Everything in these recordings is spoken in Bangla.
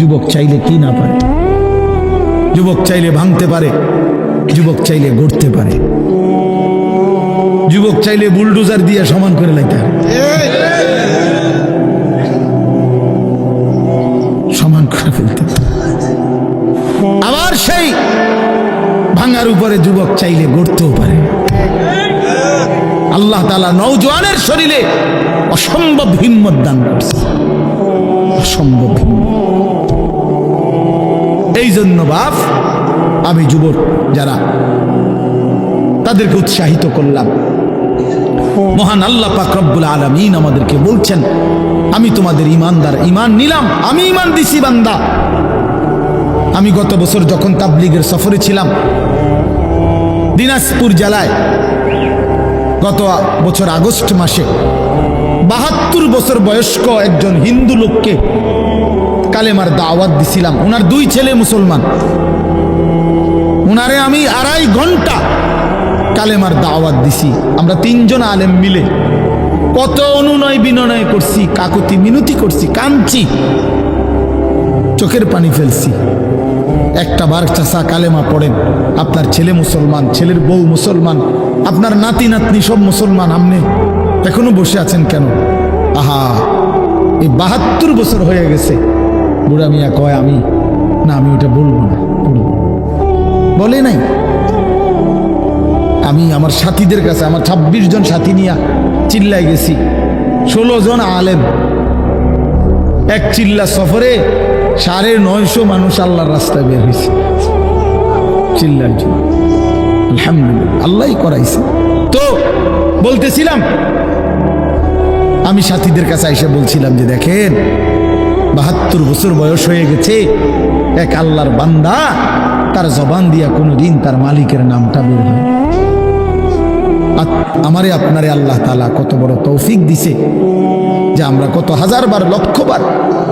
যুবক চাইলে কি না পারে? যুবক চাইলে ভাঙতে পারে, যুবক চাইলে গড়তে পারে। যুবক চাইলে বুলডোজার দিয়ে সমান করে লাইতে। সমান করে ফেলতে আবার সেই ভাঙার উপরে যুবক চাইলে গড়তেও পারে। আল্লাহ তালা নৌজওয়ানের শরীরে অসম্ভব হিম্মত দান করছে। অসম্ভব জন্য বাপ আমি যুবক যারা, তাদেরকে উৎসাহিত করলাম। মহান আল্লাহ পাক রব্বুল আলমিন আমাদেরকে বলছেন, আমি তোমাদের ইমানদার ইমান নিলাম, আমি ইমান দিছি বান্দা। আমি গত বছর যখন তাবলিগের সফরে ছিলাম, দিনাজপুর জেলায়, গত বছর আগস্ট মাসে, বাহাত্তর বছর বয়স্ক একজন হিন্দু লোককে কালেমার দাওয়াত দিছিলাম। ওনার দুই ছেলে মুসলমান। ওনারে আমি আড়াই ঘণ্টা কালেমার দাওয়াত দিছি। আমরা তিনজন আলেম মিলে। কত অনুনয় বিনয় করছি, কাকুতি মিনতি করছি, কাঁদছি। চোখের পানি ফেলছি। একটা বার চাষা কালেমা পড়েন, আপনার ছেলে মুসলমান, ছেলের বউ মুসলমান, আপনার নাতি নাতনি সব মুসলমান আপনি এখনও বসে আছেন কেন? আহা, এই বাহাত্তর বছর হয়ে গেছে। বুড়া মিয়া কয়, আমি না, আমি ওটা বলব না বলে নাই। আমি আমার সাথীদের কাছে, আমার ছাব্বিশ জন সাথী নিয়ে চিল্লায় গেছি। ষোলো জন আলেম। এক চিল্লা সফরে সাড়ে নয়শো মানুষ আল্লাহর রাস্তায় বের হয়েছে চিল্লার জন্য। আলহামদুলিল্লাহ আল্লাহ করাইছে। তো বলতেছিলাম, আমি সাথীদের কাছে এসে বলছিলাম যে, দেখেন বাহাত্তর বছর বয়স হয়ে গেছে। এক আল্লাহর বান্দা তার জবান দিয়া কোনো দিন তার মালিকের নামটা বের হয় আমারে আপনারে আল্লাহ তালা কত বড় তৌফিক দিছে যে আমরা কত হাজার বার, লক্ষ বার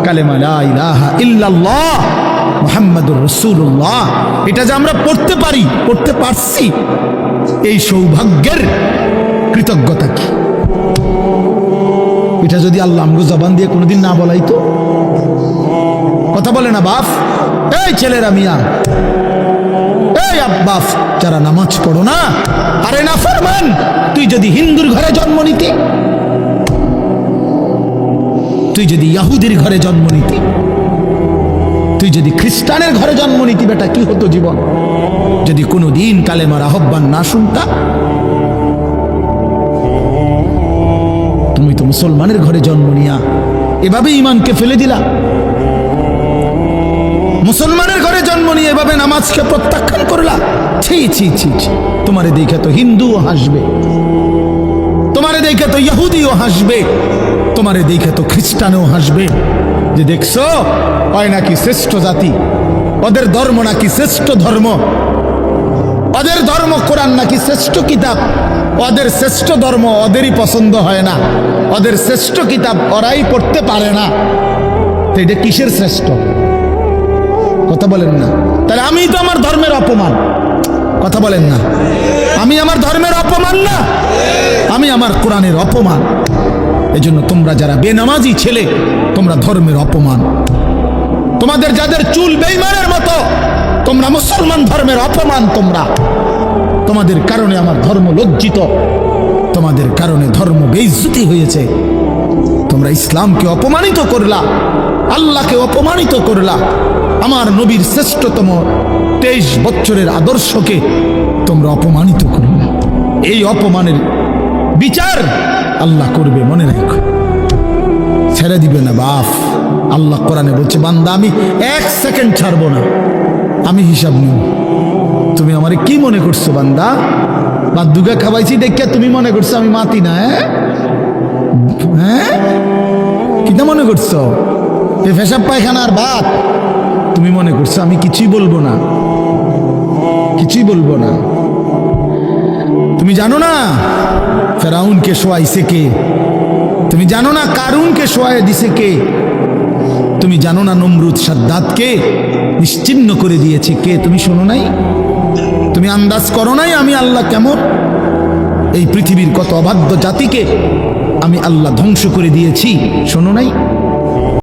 কালেমা লা ইলাহা ইল্লাল্লাহ মুহাম্মাদুর রাসূলুল্লাহ। এটা যে আমরা পড়তে পারি, পড়তে পারছি, এই সৌভাগ্যের কৃতজ্ঞতা কি? এটা যদি আল্লাহ আমগো জবান দিয়ে কোনোদিন না বলাইতো না বাপ? এই ছেলেরা মিয়া। এই আব্বাস যারা নামাজ পড়ো না, আরে না ফরমান, তুই যদি হিন্দুর ঘরে জন্ম নিতি, তুই যদি ইয়াহুদির ঘরে জন্ম নিতি, তুই যদি খ্রিস্টানের ঘরে জন্ম নিতি, বেটা, কি হতো জীবন? যদি কোনো দিন কালেমার আহ্বান না শুনতা, তুমি তো মুসলমানের ঘরে জন্ম নিয়া, এভাবে ইমানকে ফেলে দিলা। মুসলমানের ঘরে জন্ম নিয়ে এভাবে নামাজকে প্রত্যাখ্যান করলা? ছি ছি ছি ছি। তোমারে দেখে তো হিন্দুও হাসবে। তোমারে দেখে তো ইহুদিও হাসবে। তোমারে দেখে তো খ্রিস্টানও হাসবে। যে দেখছ হয় নাকি শ্রেষ্ঠ জাতি। ওদের ধর্ম নাকি শ্রেষ্ঠ ধর্ম। ওদের ধর্ম কোরআন নাকি শ্রেষ্ঠ কিতাব। ওদের শ্রেষ্ঠ ধর্ম ওদেরই পছন্দ হয় না। ওদের শ্রেষ্ঠ কিতাব ওরাই পড়তে পারে না। তো এটা কিসের শ্রেষ্ঠ? কথা বলেন না। তাহলে আমি তো আমার ধর্মের অপমান। কথা বলেন না। আমি আমার ধর্মের অপমান না। আমি আমার কোরআনের অপমান। এজন্য তোমরা যারা বেনামাজি ছেলে, তোমরা ধর্মের অপমান। তোমাদের যাদের চুল বেইমানের মতো, তোমরা মুসলমান ধর্মের অপমান তোমরা। তোমাদের কারণে আমার ধর্ম লজ্জিত। তোমাদের কারণে ধর্ম বেইজ্জতি হয়েছে। তোমরা ইসলামকে অপমানিত করলা, আল্লাহকে অপমানিত করলা। আমার নবীর শ্রেষ্ঠতম তেইশ বছরের আদর্শকে তোমরা অপমানিত করলা এই অপমানের বিচার আল্লাহ করবে, মনে রাখো। ছেড়ে দিবে না, বাপ। আল্লাহ কোরআনে বলছে, বান্দা, আমি এক সেকেন্ড ছাড়বো না। আমি হিসাব নিব। তুমি আমারে কি মনে করছ, বান্দা? বা দুগা খাওয়াইছি দেখে তুমি মনে করছ আমি মাতি না হ্যাঁ? হ্যাঁ? কিনা মনে করছ? এ পেশাব পায়খানার ভাত। তুমি আমি কিছুই বলব না। কিছুই বলব না। তুমি জানো না? ফেরাউনকে শোয়াইছে কে? তুমি জানো না কারুনকে শোয়াই দিছে কে? তুমি জানো না নমরুদ সাদ্দাতকে নিশ্চিন্ন করে দিয়েছে কে? তুমি শোনো নাই? তুমি আন্দাজ করো নাই আমি আল্লাহ কেমন? এই পৃথিবীর কত অবাধ্য জাতিকে আমি আল্লাহ ধ্বংস করে দিয়েছি, শোনো নাই?